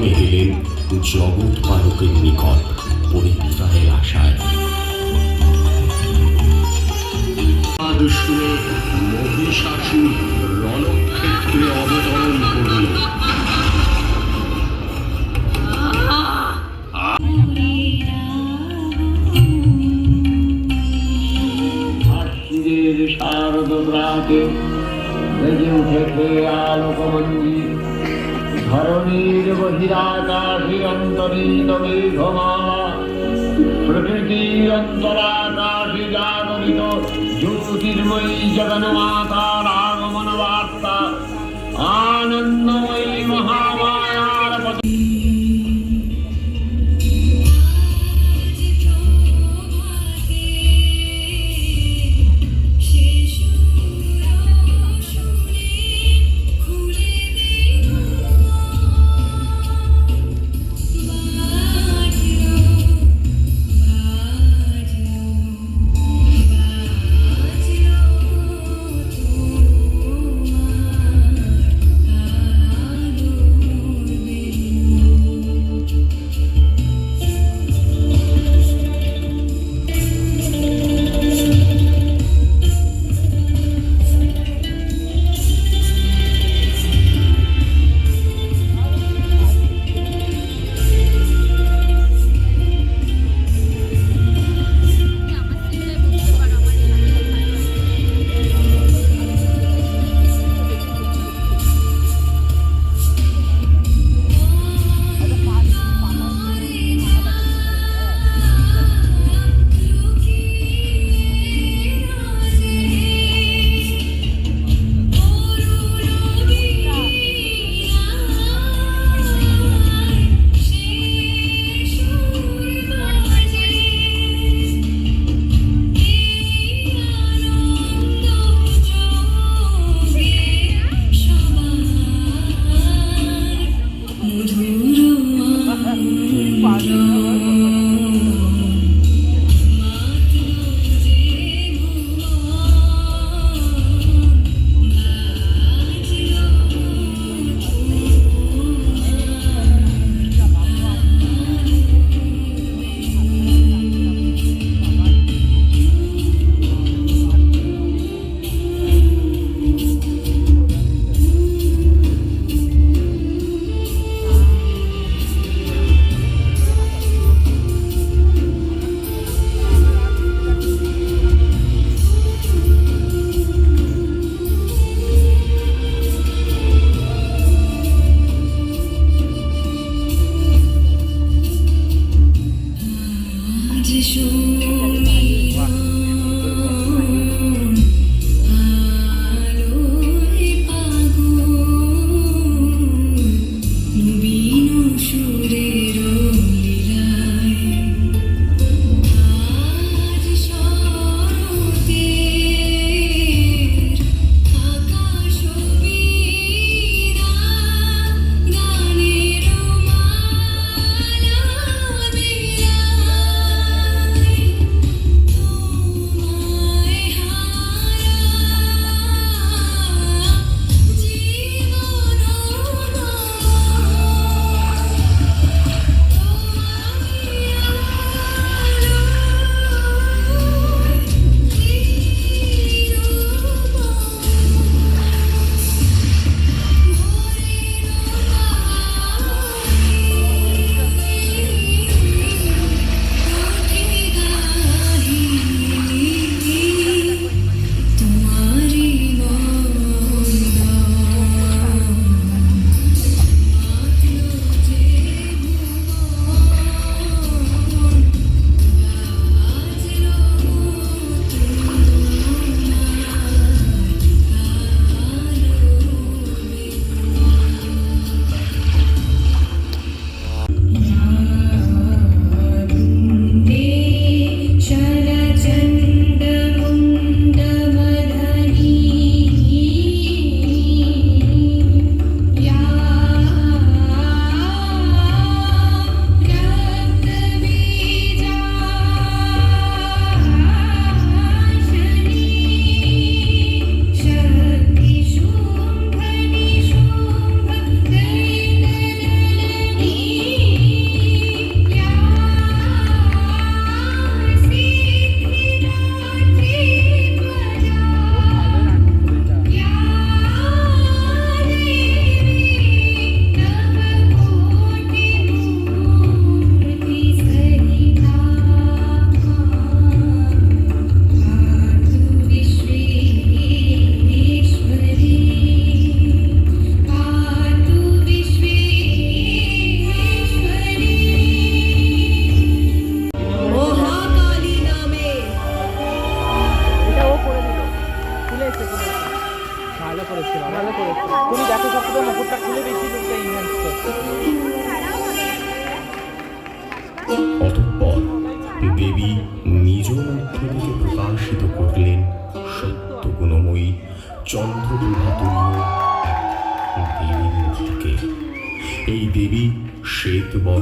ধামে এলেন জগৎ পালকের নিকট পরিত্রাণের আশায়। শুনে মহিষাসুর রণক্ষেত্রে অবতরণ করল। শারদ প্রাতে বেজে উঠেছে আলোকমঞ্জির ধরণীর বহিরাকাশে অন্তরিত মেঘমালা প্রকৃতির অন্তরাকাশে জাগরিত জ্যোতির্ময়ী জগন্মাতার আগমন বার্তা আনন্দময়ী মহামায়ার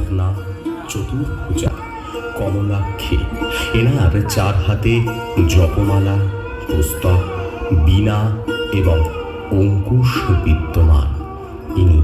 শ্বেতবর্ণা চতুর্ভুজা কমলাক্ষে এনার চার হাতে জপমালা পুস্তক বীণা এবং অঙ্কুশ বিদ্যমান। ইনি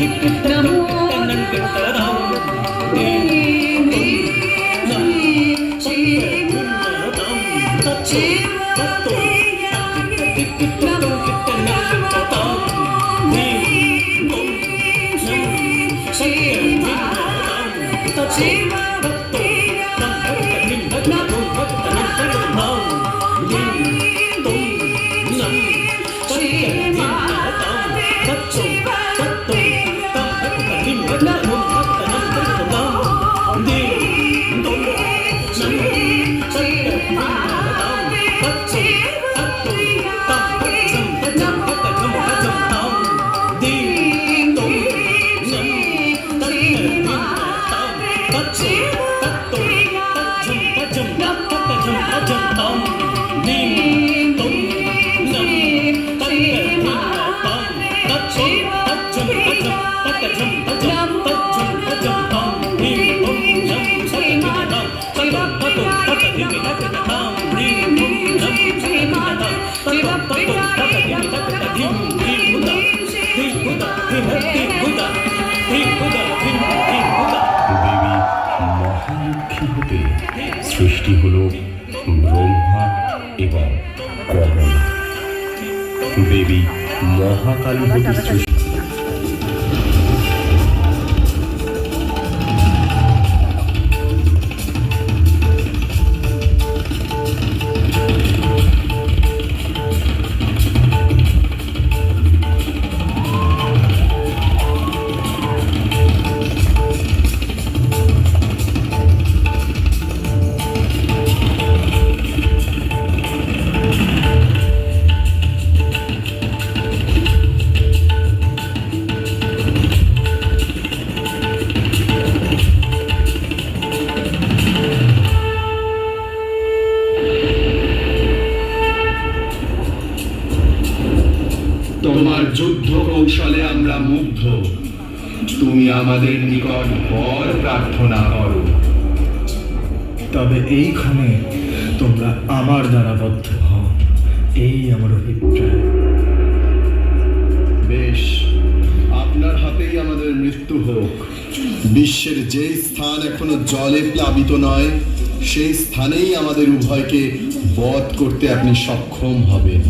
দেবী ব্রহ্মা এবং কমলা দেবী মহাকালী হতে তুমি আমাদের নিকট বর প্রার্থনা করো। তবে এইখানে তোমরা আমার দ্বারা বদ্ধ হও। এই আমার অভিপ্রায়। বেশ আপনি মৃত্যু হোক। বিশ্বের যে স্থান এখনও জলে প্লাবিত নয় সেই স্থানেই আমাদের উভয়কে বধ করতে আপনি সক্ষম হবেন।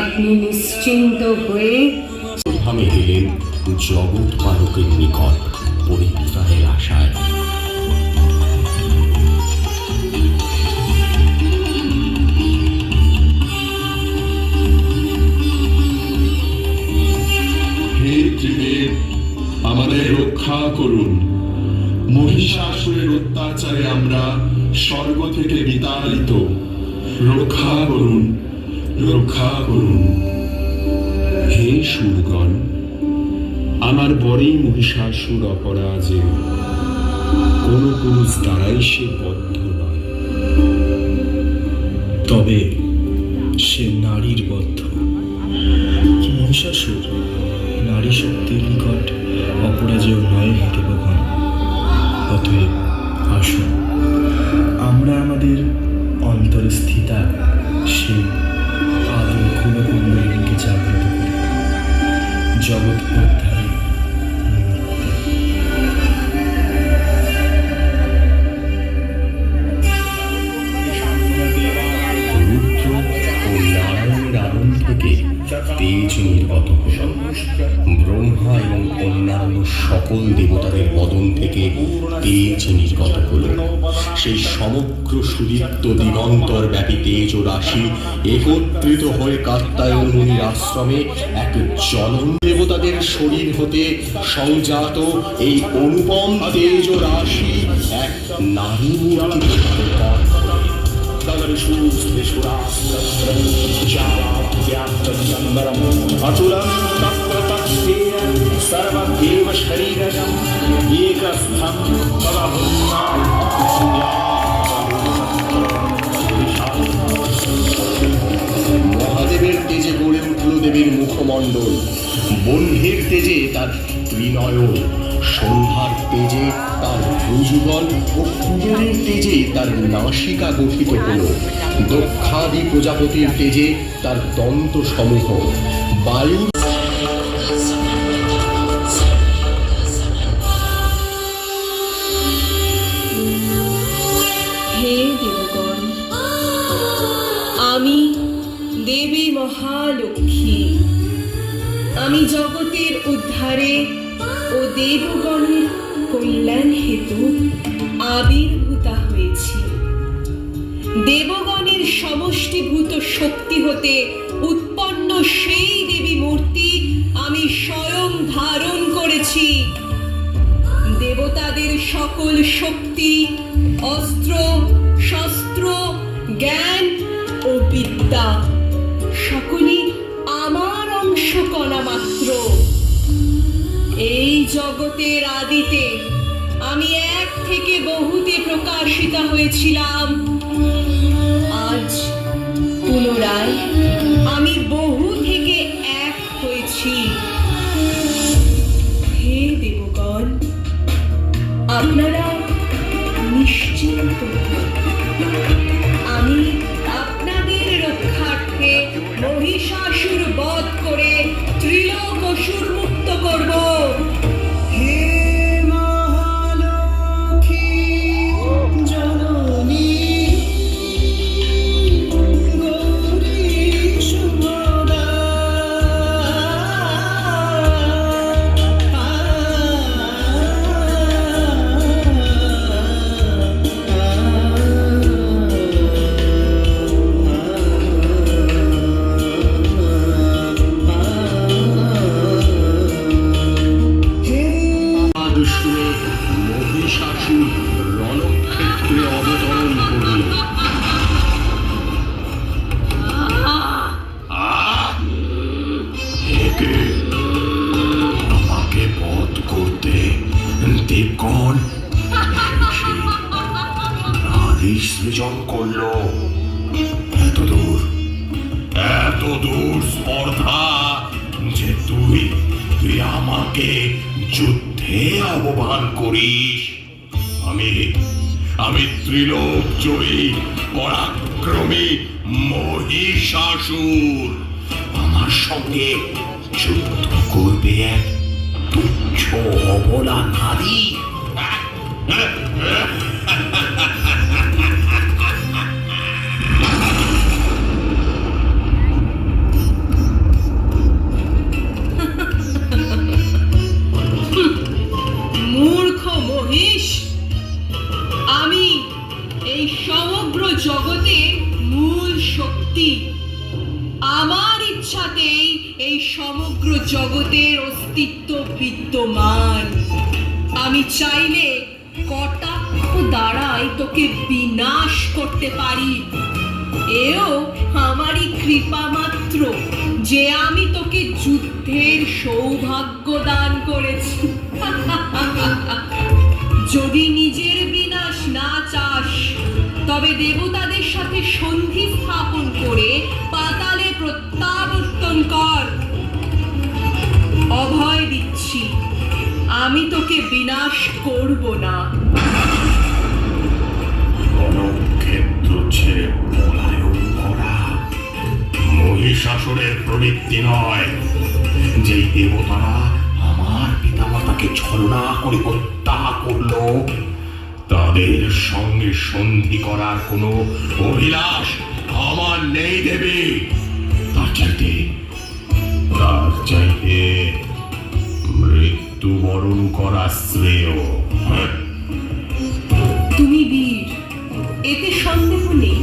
আপনি নিশ্চিন্ত হয়ে প্রথমে এলেন জগৎ পালকের নিকট পরিত্রাণের আশায়। আমাদের রক্ষা করুন। মহিষাসুরের অত্যাচারে আমরা স্বর্গ থেকে বিতাড়িত। রক্ষা করুন। রক্ষা করুন। হে সুরগণ, আমার বরেই মহিষাসুর অপরাজে, কোন পুরুষ দ্বারাই সে বদ্ধ নয়। তবে সে নারীর বদ্ধ। মহিষাসুর? নারী শক্তির নিকট অপরাজেয় নয় হে দেবগণ। অতএব আসুন, আমরা আমাদের অন্তরে স্থিতা সেই সকল দেবতাদের বদন থেকে তেজ নির্গত হল। সেই সমগ্র সুদীপ্ত দিগন্তর ব্যাপী তেজ ও রাশি একত্রিত হয়ে কাত্তায়ন মুনির আশ্রমে এক জনন দেবতাদের শরীর হতে সংজাত এই অনুপম তেজ ও রাশি এক নারী মূর্তির সাথে পথ করে। अतुलं तत्र तत्सेय सर्वदेव शरीरजम् एकस्थं মহাদেবের তেজে গড়ে উঠল দেবীর মুখমণ্ডল বহ্নির তেজে তার ত্রিনয়ন সন্ধ্যার তেজে তার ভুজুগল ও কুবেরের তেজে তার নাসিকা গঠিত হল। দক্ষাদি প্রজাপতির তেজে তার দন্ত সমূহ দেবগণ, আমি দেবী মহালক্ষ্মী। আমি জগতের উদ্ধারে ও দেবগণের কল্যাণ হেতু আবির্ভূতা হয়েছি। দেবগণের সমষ্টিভূত শক্তি হতে উৎপন্ন সেই দেবী মূর্তি আমি স্বয়ং ধারণ করেছি। দেবতাদের সকল শক্তি, অস্ত্র, শস্ত্র, জ্ঞান ও বিদ্যা, সকলই আমার অংশ কণা মাত্র এই জগতের আদিতে আমি এক থেকে বহুতে প্রকাশিত হয়েছিলাম। আজ পুনরায় আমি বহু থেকে এক হয়েছি। হে দেবগণ, আপনারা নিশ্চিন্ত। আমি মহাবিষ্ণু মহিষাসুর। করবে এক তুচ্ছ অবলা নারী। জগতের অস্তিত্ব বিদ্যমান। আমি চাইলে কটাক্ষ দ্বারাই তোকে বিনাশ করতে পারি। এও আমারই কৃপা মাত্র যে আমি তোকে যুদ্ধের সৌভাগ্য দান করেছি। যদি নিজের বিনাশ না চাস, তবে দেবতাদের সাথে সন্ধি স্থাপন করে পাতালে প্রত্যাবর্তন কর। অভয় দিচ্ছি। আমি তোকে বিনাশ করব না। ক্ষেত্র ছেড়ে পলায়ন করা মহিষাসুরের প্রবৃত্তি নয় যেই দেবতারা আমার পিতামাতাকে ছলনা করে হত্যা করল, তাদের সঙ্গে সন্ধি করার কোনো অভিলাষ আমার নেই দেবে। তার চাইতে তার চাইতে মৃত্যুবরণ করা শ্রেয়। তুমি বীর, এতে সন্দেহ নেই।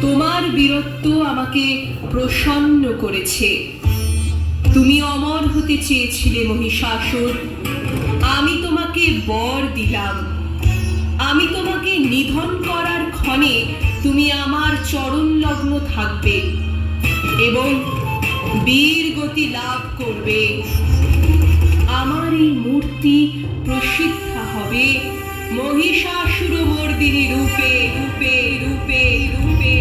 তোমার বীরত্ব আমাকে প্রসন্ন করেছে। তুমি অমর হতে চেয়েছিলে, মহিষাসুর। আমি তোমাকে বর দিলাম। আমি তোমাকে নিধন করার ক্ষণে তুমি আমার চরণ লগ্ন থাকবে এবং বীর গতি লাভ করবে। এই মূর্তি প্রসিদ্ধা হবে। মহিষাসুর মর্দিনী রূপে রূপে রূপে রূপে।